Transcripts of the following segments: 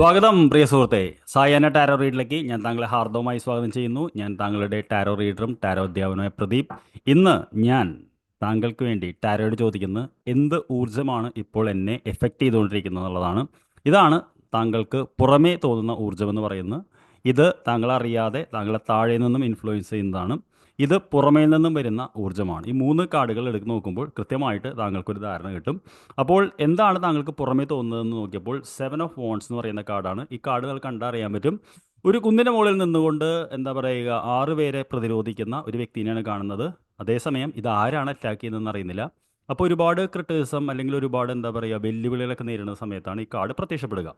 സ്വാഗതം പ്രിയ സുഹൃത്തെ. സായാഹ്ന ടാരോ റീഡിലേക്ക് ഞാൻ താങ്കളെ ഹാർദവമായി സ്വാഗതം ചെയ്യുന്നു. ഞാൻ താങ്കളുടെ ടാരോ റീഡറും ടാരോ അധ്യാപനമായ പ്രദീപ്. ഇന്ന് ഞാൻ താങ്കൾക്ക് വേണ്ടി ടാരോയോട് ചോദിക്കുന്നത് എന്ത് ഊർജമാണ് ഇപ്പോൾ എന്നെ എഫക്റ്റ് ചെയ്തുകൊണ്ടിരിക്കുന്നത് എന്നുള്ളതാണ്. ഇതാണ് താങ്കൾക്ക് പുറമേ തോന്നുന്ന ഊർജം എന്ന് പറയുന്നത്. ഇത് താങ്കൾ അറിയാതെ താങ്കളെ താഴെ നിന്നും ഇൻഫ്ലുവൻസ് ചെയ്യുന്നതാണ്. ഇത് പുറമേ നിന്നും വരുന്ന ഊർജമാണ്. ഈ മൂന്ന് കാർഡുകൾ എടുത്ത് നോക്കുമ്പോൾ കൃത്യമായിട്ട് താങ്കൾക്കൊരു ധാരണ കിട്ടും. അപ്പോൾ എന്താണ് താങ്കൾക്ക് പുറമേ തോന്നുന്നതെന്ന് നോക്കിയപ്പോൾ സെവൻ ഓഫ് വോൺസ് എന്ന് പറയുന്ന കാർഡാണ്. ഈ കാർഡുകൾ കണ്ടറിയാൻ പറ്റും. ഒരു കുന്നിന്റെ മുകളിൽ നിന്നുകൊണ്ട് എന്താ പറയുക ആറ് പേരെ പ്രതിരോധിക്കുന്ന ഒരു വ്യക്തിനെയാണ് കാണുന്നത്. അതേസമയം ഇത് ആരാണ് അറ്റാക്ക് ചെയ്യുന്നതെന്ന് അറിയുന്നില്ല. അപ്പോൾ ഒരുപാട് ക്രിട്ടിസം അല്ലെങ്കിൽ ഒരുപാട് എന്താ പറയുക വെല്ലുവിളികളൊക്കെ നേരിടുന്ന സമയത്താണ് ഈ കാർഡ് പ്രത്യക്ഷപ്പെടുക.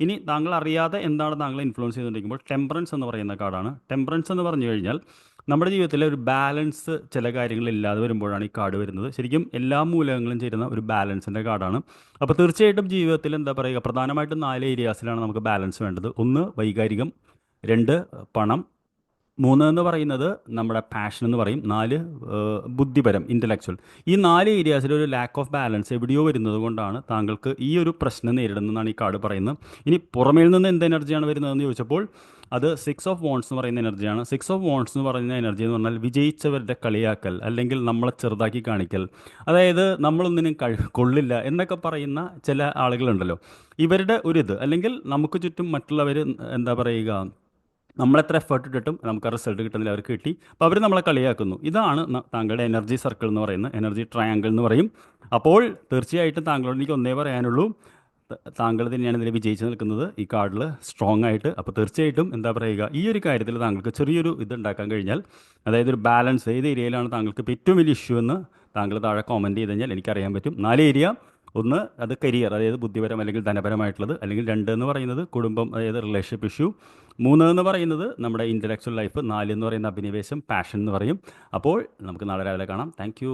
ഇനി താങ്കൾ അറിയാതെ എന്താണ് താങ്കളെ ഇൻഫ്ലുവൻസ് ചെയ്തുകൊണ്ടിരിക്കുമ്പോൾ ടെമ്പറൻസ് എന്ന് പറയുന്ന കാർഡാണ്. ടെമ്പറൻസ് എന്ന് പറഞ്ഞു കഴിഞ്ഞാൽ നമ്മുടെ ജീവിതത്തിലെ ഒരു ബാലൻസ് ചില കാര്യങ്ങളില്ലാതെ വരുമ്പോഴാണ് ഈ കാർഡ് വരുന്നത്. ശരിക്കും എല്ലാ മൂലകങ്ങളും ചേരുന്ന ഒരു ബാലൻസിന്റെ കാർഡാണ്. അപ്പോൾ തീർച്ചയായിട്ടും ജീവിതത്തിൽ എന്താ പറയുക പ്രധാനമായിട്ടും നാല് ഏരിയാസിലാണ് നമുക്ക് ബാലൻസ് വേണ്ടത്. ഒന്ന് വൈകാരികം രണ്ട് പണം മൂന്ന് എന്ന് പറയുന്നത് നമ്മുടെ പാഷൻ എന്ന് പറയും. നാല് ബുദ്ധിപരം ഇന്റലക്ച്വൽ ഈ നാല് ഏരിയാസിൽ ഒരു ലാക്ക് ഓഫ് ബാലൻസ് എവിടെയോ വരുന്നത് കൊണ്ടാണ് താങ്കൾക്ക് ഈ ഒരു പ്രശ്നം നേരിടുന്നതെന്നാണ് ഈ കാർഡ് പറയുന്നത്. ഇനി പുറമേൽ നിന്ന് എന്ത് എനർജിയാണ് വരുന്നതെന്ന് ചോദിച്ചപ്പോൾ അത് സിക്സ് ഓഫ് വോൺസ് എന്ന് പറയുന്ന എനർജിയാണ് സിക്സ് ഓഫ് വോൺസ് എന്ന് പറയുന്ന എനർജി എന്ന് പറഞ്ഞാൽ വിജയിച്ചവരുടെ കളിയാക്കൽ അല്ലെങ്കിൽ നമ്മളെ ചെറുതാക്കി കാണിക്കൽ. അതായത് നമ്മളൊന്നിനും കഴി കൊള്ളില്ല എന്നൊക്കെ പറയുന്ന ചില ആളുകളുണ്ടല്ലോ. ഇവരുടെ ഒരു ഇത് അല്ലെങ്കിൽ നമുക്ക് ചുറ്റും മറ്റുള്ളവർ എന്താ പറയുക നമ്മളെത്ര എഫേർട്ട് ഇട്ടിട്ടും നമുക്ക് റിസൾട്ട് കിട്ടുന്നില്ല അവർക്ക് കിട്ടി. അപ്പോൾ അവർ നമ്മളെ കളിയാക്കുന്നു. ഇതാണ് താങ്കളുടെ എനർജി സർക്കിൾ എന്ന് പറയുന്നത് എനർജി ട്രയാങ്കിൾ എന്ന് പറയും. അപ്പോൾ തീർച്ചയായിട്ടും താങ്കളോട് എനിക്ക് ഒന്നേ പറയാനുള്ളൂ. താങ്കൾ തന്നെയാണ് ഇതിൽ വിജയിച്ച് നിൽക്കുന്നത്. ഈ കാർഡിൽ സ്ട്രോങ് ആയിട്ട്. അപ്പോൾ തീർച്ചയായിട്ടും എന്താ പറയുക ഈ ഒരു കാര്യത്തിൽ താങ്കൾക്ക് ചെറിയൊരു ഇത് ഉണ്ടാക്കാൻ കഴിഞ്ഞാൽ അതായത് ഒരു ബാലൻസ് ഏത് ഏരിയയിലാണ് താങ്കൾക്ക് ഏറ്റവും വലിയ ഇഷ്യൂ എന്ന് താങ്കൾ താഴെ കോമന്റ് ചെയ്ത് കഴിഞ്ഞാൽ എനിക്കറിയാൻ പറ്റും. നാല് ഏരിയ ഒന്ന് അത് കരിയർ അതായത് ബുദ്ധിപരം അല്ലെങ്കിൽ ധനപരമായിട്ടുള്ളത് അല്ലെങ്കിൽ രണ്ട് എന്ന് പറയുന്നത് കുടുംബം അതായത് റിലേഷൻഷിപ്പ് ഇഷ്യൂ മൂന്ന് എന്ന് പറയുന്നത് നമ്മുടെ ഇന്റലക്ച്വൽ ലൈഫ് നാല് എന്ന് പറയുന്ന അഭിനിവേശം പാഷൻ എന്ന് പറയും. അപ്പോൾ നമുക്ക് നാളെ രാവിലെ കാണാം. താങ്ക്